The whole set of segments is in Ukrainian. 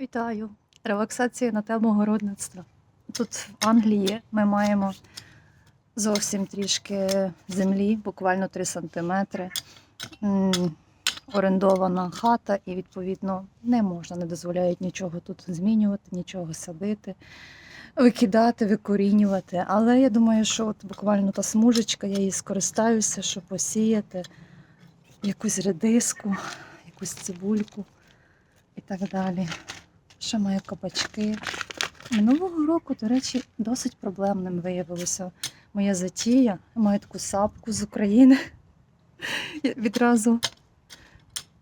Вітаю! Релаксація на тему городництва. Тут в Англії ми маємо зовсім трішки землі, буквально 3 сантиметри. Орендована хата, і відповідно не можна, не дозволяють нічого тут змінювати, нічого садити, викидати, викорінювати. Але я думаю, що от буквально та смужечка, я її скористаюся, щоб посіяти якусь редиску, якусь цибульку і так далі. Ще маю кабачки. Минулого року, до речі, досить проблемним виявилося моя затія. Я маю таку сапку з України. Я відразу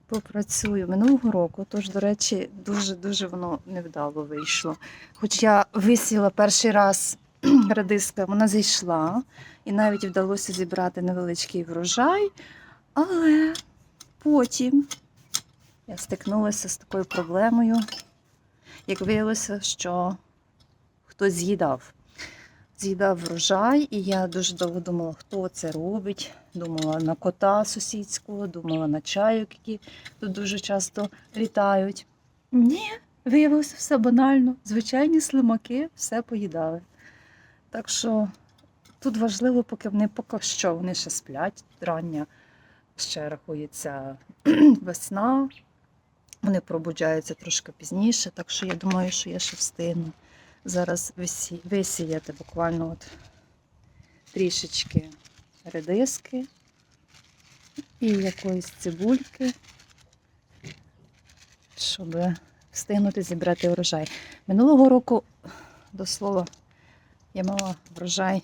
попрацюю. Минулого року, тож, до речі, дуже-дуже воно невдало вийшло. Хоч я висіла перший раз радиска, вона зайшла, і навіть вдалося зібрати невеличкий врожай, але потім я стикнулася з такою проблемою. Як виявилося, що хтось з'їдав. З'їдав врожай, і я дуже довго думала, хто це робить. Думала на кота сусідського, думала на чайок, які тут дуже часто літають. Ні, виявилося все банально. Звичайні слимаки все поїдали. Так що тут важливо, поки вони поки що вони ще сплять, рання ще рахується весна, вони пробуджаються трошки пізніше, так що я думаю, що я ще встигну зараз висі- висіяти буквально от трішечки редиски і якоїсь цибульки, щоб встигнути зібрати врожай. Минулого року, до слова, я мала врожай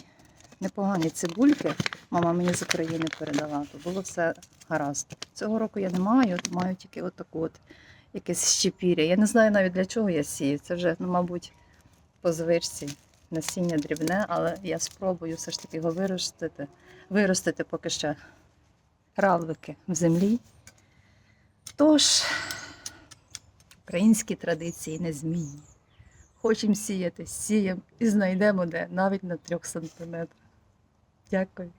непогані цибульки. Мама мені з України передала, то було все гаразд. Цього року я не маю, маю тільки отаку от якесь щепіря. Я не знаю навіть для чого я сію. Це вже, ну, мабуть, по звичці насіння дрібне, але я спробую все ж таки його виростити, виростити поки що равлики в землі. Тож, українські традиції незмінні. Хочемо сіяти, сіємо і знайдемо де навіть на трьох сантиметрах. Дякую.